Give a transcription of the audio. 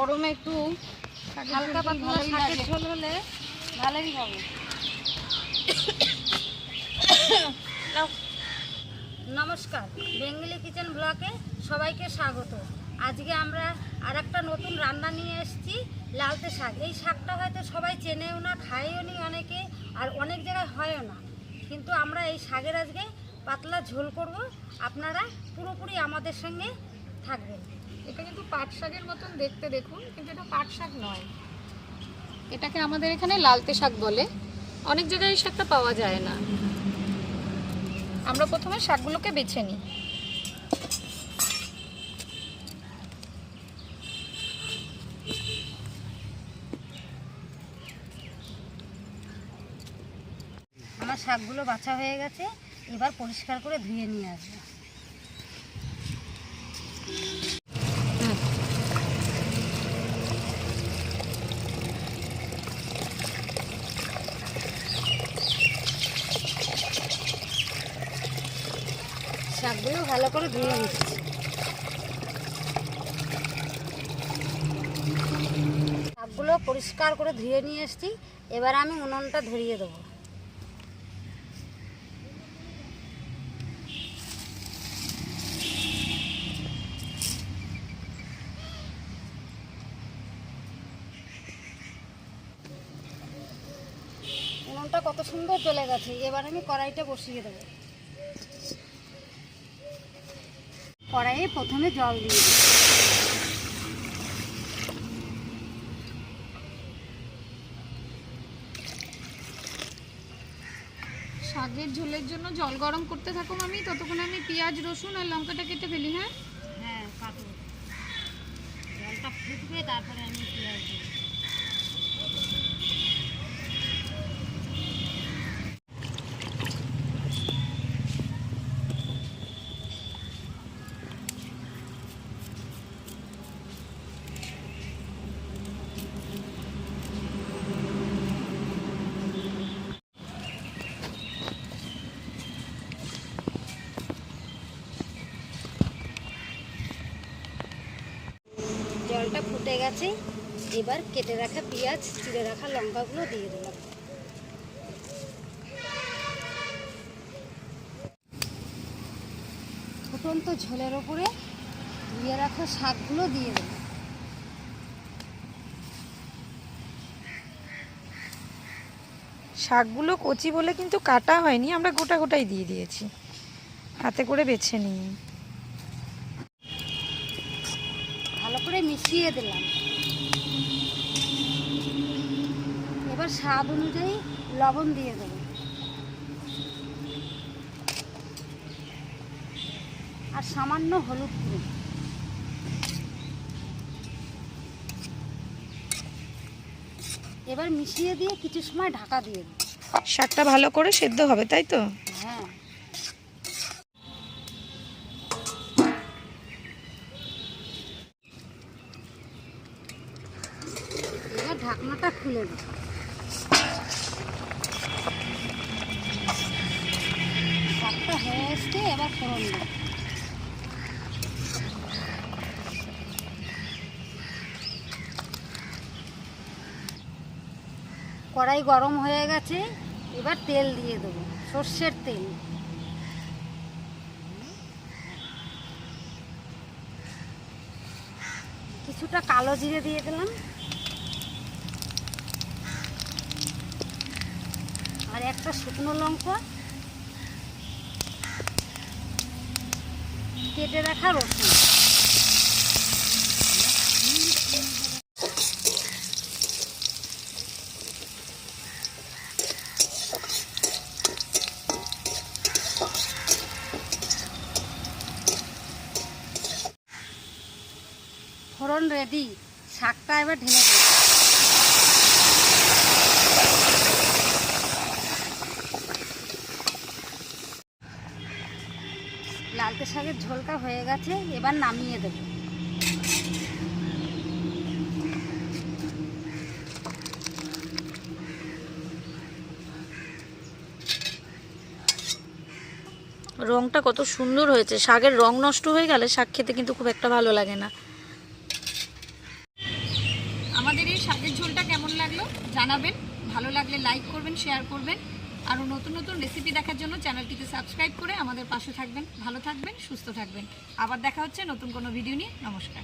গরমে একটু হালকা পাতলা শাকের ঝোল হলে ভালোই হবে। নমস্কার। বেঙ্গলি কিচেন ব্লকে সবাইকে স্বাগত। আজকে আমরা আর একটা নতুন রান্না নিয়ে এসেছি লালতে শাক। এই শাকটা হয়তো সবাই চেনেও না খায়ও নি অনেকে আর অনেক জায়গায় হয়ও না। কিন্তু আমরা এই শাকের আজকে পাতলা ঝোল করব। আপনারা পুরোপুরি আমাদের সঙ্গে থাকবেন। এটা কিন্তু পাট শাকের মতন দেখতে দেখুন কিন্তু এটা পাট শাক নয়। এটাকে আমাদের এখানে লালতে শাক বলে। অনেক জায়গায় এই শাকটা পাওয়া যায় না। আমরা প্রথমে শাকগুলোকে বেছে নিই। আমার শাকগুলো বাছা হয়ে গেছে এবার পরিষ্কার করে ধুয়ে নিয়ে আসব। শাকগুলো ভালো করে ধুয়ে নিচ্ছি। শাকগুলো পরিষ্কার করে ধুয়ে নিয়ে এসেছি, এবার আমি উনুনটা ধরিয়ে দেবো। উনুনটা কত সুন্দর চলে গেছে, এবার আমি কড়াইটা বসিয়ে দেবো। কড়াইয়ে প্রথমে জল দিয়ে দিই। শাকের ঝোলের জন্য জল গরম করতে থাকুন আমি ততক্ষণ আমি পেঁয়াজ রসুন আর লঙ্কাটা কেটে ফেলি হ্যাঁ? হ্যাঁ কাটবো জলটা ফুটবে তারপরে আমি পেঁয়াজ দেবো জলটা ফুটে গেছে। এবার কেটে রাখা পেঁয়াজ, চিড়ে রাখা লঙ্কাগুলো দিয়ে দিলাম। ফুটন্ত ঝোলের ওপরে ধুয়ে রাখা শাকগুলো দিয়ে দিলাম। শাকগুলো কচি বলে কিন্তু কাটা হয়নি, আমরা গোটা গোটাই দিয়ে দিয়েছি। হাতে করে বেছে নিই। করে মিশিয়ে দিলাম। এবার স্বাদ অনুযায়ী লবণ দিয়ে দেবো। আর সামান্য হলুদ গুঁড়ো। এবার মিশিয়ে দিয়ে কিছু সময় ঢাকা দিয়ে দেবো। শাকটা ভালো করে সেদ্ধ হবে তাই তো? হ্যাঁ। ঢাকনাটা খুলে শাকটা হয়ে এবার কড়াই গরম হয়ে গেছে, এবার তেল দিয়ে দেবো, সর্ষের তেল। কিছুটা কালো জিরে দিয়ে দিলাম। একটা শুকনো লঙ্কা কেটে রাখা রসুন। ফোড়ন রেডি শাকটা এবার ঢেলে দেবো লালতে শাকের ঝোলটা হয়ে গেছে, এবার নামিয়ে দেবো। রংটা কত সুন্দর হয়েছে। শাকের রং নষ্ট হয়ে গেলে শাক খেতে কিন্তু খুব একটা ভালো লাগে না। আমাদের এই শাকের ঝোলটা কেমন লাগল জানাবেন। ভালো লাগলে লাইক করবেন শেয়ার করবেন। আরও নতুন নতুন রেসিপি দেখার জন্য চ্যানেলটিকে সাবস্ক্রাইব করে আমাদের পাশে থাকবেন, ভালো থাকবেন, সুস্থ থাকবেন। আবার দেখা হচ্ছে নতুন কোনো ভিডিও নিয়ে। নমস্কার।